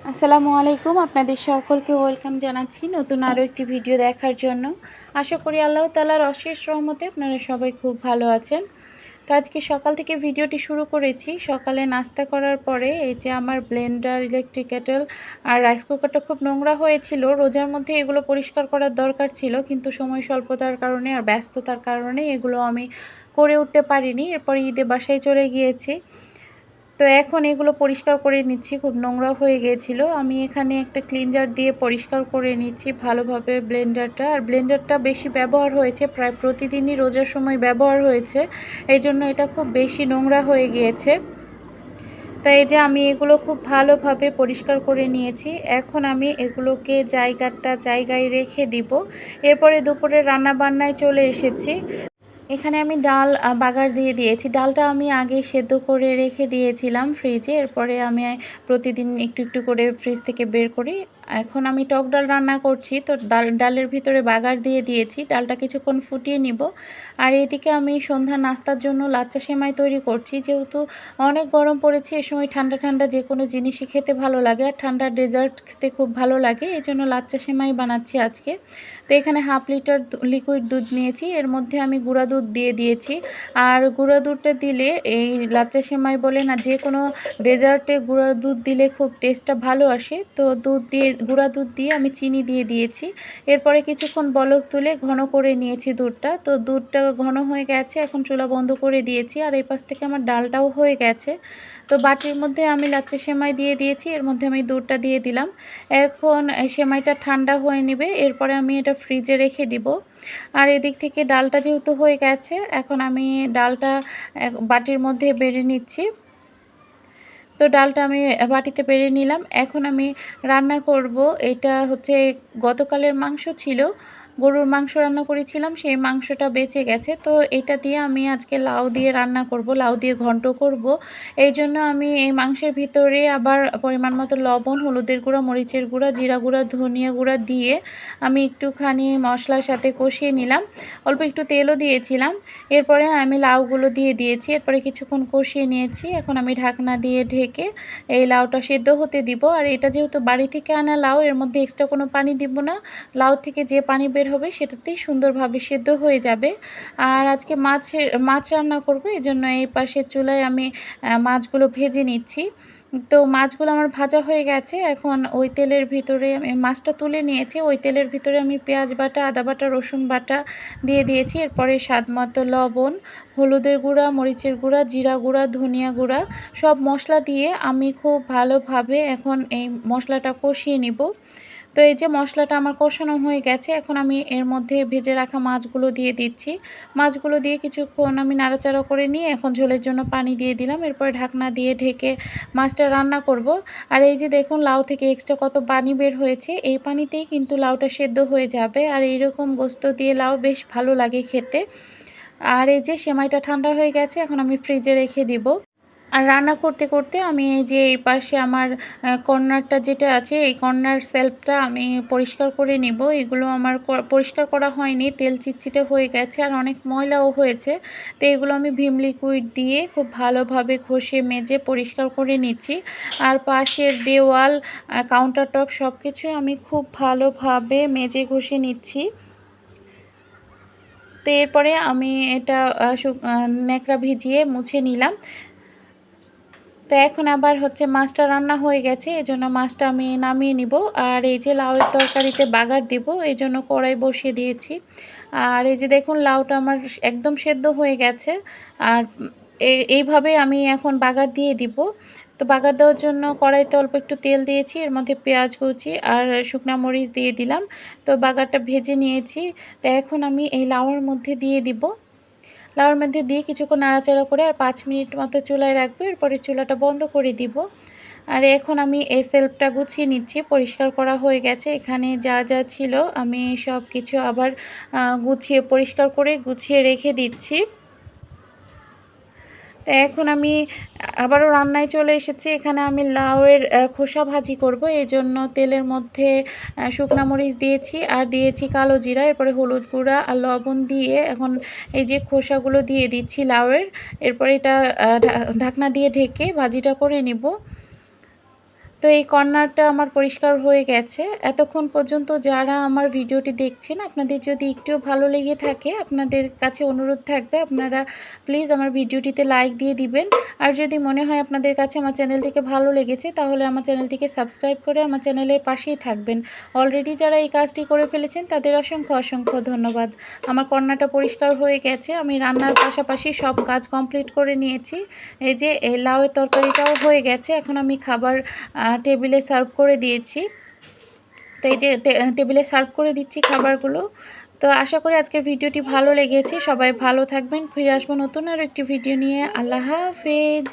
আসসালামু আলাইকুম আপনাদের সকলকে ওয়েলকাম জানাচ্ছি নতুন আরও একটি ভিডিও দেখার জন্য। আশা করি আল্লাহ তালার অশেষ রহমতে আপনারা সবাই খুব ভালো আছেন। তো আজকে সকাল থেকে ভিডিওটি শুরু করেছি। সকালে নাস্তা করার পরে এই যে আমার ব্লেন্ডার, ইলেকট্রিক কেটেল আর রাইস কুকারটা খুব নোংরা হয়েছিল। রোজার মধ্যে এগুলো পরিষ্কার করার দরকার ছিল কিন্তু সময় স্বল্পতার কারণে আর ব্যস্ততার কারণে এগুলো আমি করে উঠতে পারিনি। এরপর ঈদে বাসায় চলে গিয়েছি। তো এখন এগুলো পরিষ্কার করে নিচ্ছি, খুব নোংরা হয়ে গিয়েছিল আমি এখানে একটা ক্লিনজার দিয়ে পরিষ্কার করে নিচ্ছি ভালোভাবে ব্লেন্ডারটা আর ব্লেন্ডারটা বেশি ব্যবহার হয়েছে, প্রায় প্রতিদিনই রোজার সময় ব্যবহার হয়েছে। এই জন্য এটা খুব বেশি নোংরা হয়ে গিয়েছে। তো এই যে আমি এগুলো খুব ভালোভাবে পরিষ্কার করে নিয়েছি। এখন আমি এগুলোকে জায়গাটা জায়গায় রেখে দিব। এরপরে দুপুরে রান্না বান্নায় চলে এসেছি। এখানে আমি ডাল বাগার দিয়ে দিয়েছি। ডালটা আমি আগে সেদ্ধ করে রেখে দিয়েছিলাম ফ্রিজে। এরপরে আমি প্রতিদিন একটু একটু করে ফ্রিজ থেকে বের করি। এখন আমি টক ডাল রান্না করছি, তো ডাল, ডালের ভিতরে বাগার দিয়ে দিয়েছি, ডালটা কিছুক্ষণ ফুটিয়ে নিব। আর এদিকে আমি সন্ধ্যা নাস্তার জন্য লাচ্চা সেমাই তৈরি করছি, যেহেতু অনেক গরম পড়েছে, এ সময় ঠান্ডা ঠান্ডা যে কোনো জিনিসই খেতে ভালো লাগে, আর ঠান্ডা ডেজার্ট খেতে খুব ভালো লাগে, এই জন্য লাচ্চা সেমাই বানাচ্ছি আজকে। তো এখানে হাফ লিটার লিকুইড দুধ নিয়েছি, এর মধ্যে আমি গুঁড়া দুধ দিয়ে দিয়েছি। আর গুঁড়া দুধটা দিলে, এই লাচ্চা সেমাই বলে না, যে কোনো ডেজার্টে গুঁড়া দুধ দিলে খুব টেস্টটা ভালো আসে, তো দুধ দিয়ে গুঁড়া দুধ দিয়ে আমি চিনি দিয়ে দিয়েছি। এরপরে কিছুক্ষণ বলক তুলে ঘন করে নিয়েছি দুধটা। তো দুধটা ঘন হয়ে গেছে, এখন চুলা বন্ধ করে দিয়েছি আর এই পাশ থেকে আমার ডালটাও হয়ে গেছে। তো বাটির মধ্যে আমি লাচ্চা সেমাই দিয়ে দিয়েছি, এর মধ্যে আমি দুধটা দিয়ে দিলাম। এখন সেমাইটা ঠান্ডা হয়ে নেবে, এরপরে আমি এটা ফ্রিজে রেখে দিব। আর এদিক থেকে ডালটা যেহেতু হয়ে গেছে, এখন আমি ডালটা বাটির মধ্যে বেড়ে নিচ্ছি। তো ডালটা আমি বাটিতে পেরে নিলাম। এখন আমি রান্না করব। এটা হচ্ছে গতকালের মাংস ছিল। গরুর মাংস রান্না করেছিলাম, সেই মাংসটা বেঁচে গেছে। তো এটা দিয়ে আমি আজকে লাউ দিয়ে রান্না করব, লাউ দিয়ে ঘন্ট করব। এই জন্য আমি এই মাংসের ভিতরে আবার পরিমাণ মতো লবণ, হলুদের গুঁড়া, মরিচের গুঁড়া, জিরা গুঁড়া, ধনিয়া গুঁড়া দিয়ে আমি একটুখানি মশলার সাথে কষিয়ে নিলাম। অল্প একটু তেলও দিয়েছিলাম। এরপরে আমি লাউগুলো দিয়ে দিয়েছি। এরপরে কিছুক্ষণ কষিয়ে নিয়েছি। এখন আমি ঢাকনা দিয়ে ঢেকে এই লাউটা সেদ্ধ হতে দিব। আর এটা যেহেতু বাড়ি থেকে আনা লাউ, এর মধ্যে এক্সট্রা কোনো পানি দিব না। লাউ থেকে যে পানি বের হবে সেটাতেই সুন্দরভাবে সেদ্ধ হয়ে যাবে। আর আজকে মাছের, মাছ রান্না করব এই জন্য এই পাশের চুলায় আমি মাছগুলো ভেজে নিচ্ছি। তো মাছগুলো আমার ভাজা হয়ে গেছে, এখন ওই তেলের ভিতরে আমি মাছটা তুলে নিয়েছি। ওই তেলের ভিতরে আমি পেঁয়াজ বাটা, আদা বাটা, রসুন বাটা দিয়ে দিয়েছি। এরপরে স্বাদ মতো লবণ, হলুদের গুঁড়া, মরিচের গুঁড়া, জিরা গুঁড়া, ধনিয়া গুঁড়া, সব মশলা দিয়ে আমি খুব ভালোভাবে এখন এই মশলাটা কষিয়ে নিব। তো এই যে মশলাটা আমার কষানো হয়ে গেছে, এখন আমি এর মধ্যে ভেজে রাখা মাছগুলো দিয়ে দিচ্ছি। মাছগুলো দিয়ে কিছুক্ষণ আমি নাড়াচাড়া করে নিয়ে এখন ঝোলের জন্য পানি দিয়ে দিলাম। এরপরে ঢাকনা দিয়ে ঢেকে মাছটা রান্না করব। আর এই যে দেখুন লাউ থেকে এক্সট্রা কত পানি বের হয়েছে, এই পানিতেই কিন্তু লাউটা সেদ্ধ হয়ে যাবে। আর এইরকম গোস্ত দিয়ে লাউ বেশ ভালো লাগে খেতে। আর এই যে সেমাইটা ঠান্ডা হয়ে গেছে, এখন আমি ফ্রিজে রেখে দিব। আর রান্না করতে করতে আমি এই যে এই পাশে আমার কর্নারটা যেটা আছে, এই কর্নার সেলফটা আমি পরিষ্কার করে নেব। এগুলো আমার পরিষ্কার করা হয়নি, তেল চিটচিটে হয়ে গেছে আর অনেক ময়লাও হয়েছে। তো এগুলো আমি ভিম লিকুইড দিয়ে খুব ভালোভাবে ঘষে মেজে পরিষ্কার করে নিচ্ছি। আর পাশের দেওয়াল কাউন্টার টপ সব কিছু আমি খুব ভালোভাবে মেজে ঘষে নিচ্ছি। তো এরপরে আমি এটা ন্যাকড়া ভিজিয়ে মুছে নিলাম। তো এখন আবার হচ্ছে মাছটা রান্না হয়ে গেছে এই জন্য মাছটা আমি নামিয়ে নিব। আর এই যে লাউয়ের তরকারিতে বাগার দিব এই জন্য কড়াই বসিয়ে দিয়েছি। আর এই যে দেখুন, লাউটা আমার একদম সেদ্ধ হয়ে গেছে। আর এইভাবে আমি এখন বাগার দিয়ে দিব। তো বাগার দেওয়ার জন্য কড়াইতে অল্প একটু তেল দিয়েছি, এর মধ্যে পেঁয়াজ কুচি আর শুকনা মরিচ দিয়ে দিলাম। তো বাগারটা ভেজে নিয়েছি। তো এখন আমি এই লাউয়ের মধ্যে দিয়ে দিব। লাউর মধ্যে দিয়ে কিছুক্ষণ নাড়াচাড়া করে আর পাঁচ মিনিট মতো চুলায় রাখব। এরপরে চুলাটা বন্ধ করে দিব। আর এখন আমি এই সেলফটা গুছিয়ে নিচ্ছি। পরিষ্কার করা হয়ে গেছে। এখানে যা যা ছিল আমি সব কিছু আবার গুছিয়ে, পরিষ্কার করে গুছিয়ে রেখে দিচ্ছি। এখন আমি আবারও রান্নায় চলে এসেছি। এখানে আমি লাউয়ের খোসা ভাজি করব। এই জন্য তেলের মধ্যে শুকনা মরিচ দিয়েছি আর দিয়েছি কালো জিরা, এরপরে হলুদ গুঁড়া আর লবণ দিয়ে এখন এই যে খোসাগুলো দিয়ে দিচ্ছি লাউয়ের, এরপরে এটা ঢাকনা দিয়ে ঢেকে ভাজিটা করে নিব। তো এই কর্নারটা আমার পরিষ্কার হয়ে গেছে। এতক্ষণ পর্যন্ত যারা আমার ভিডিওটি দেখছেন, আপনাদের যদি একটুও ভালো লেগে থাকে, আপনাদের কাছে অনুরোধ থাকবে, আপনারা প্লিজ আমার ভিডিওটিতে লাইক দিয়ে দিবেন। আর যদি মনে হয় আপনাদের কাছে আমার চ্যানেলটিকে ভালো লেগেছে, তাহলে আমার চ্যানেলটিকে সাবস্ক্রাইব করে আমার চ্যানেলের পাশেই থাকবেন। অলরেডি যারা এই কাজটি করে ফেলেছেন, তাদের অসংখ্য অসংখ্য ধন্যবাদ। আমার কর্নারটা পরিষ্কার হয়ে গেছে, আমি রান্নার পাশাপাশি সব কাজ কমপ্লিট করে নিয়েছি। এই যে লাউয়ের তরকারিটাও হয়ে গেছে, এখন আমি খাবার টেবিলে সার্ভ করে দিয়েছি। তো এই যে টেবিলে সার্ভ করে দিচ্ছি খাবারগুলো। তো আশা করি আজকের ভিডিওটি ভালো লেগেছে। সবাই ভালো থাকবেন, ফিরে আসব নতুন আর একটি ভিডিও নিয়ে। আল্লাহ হাফেজ।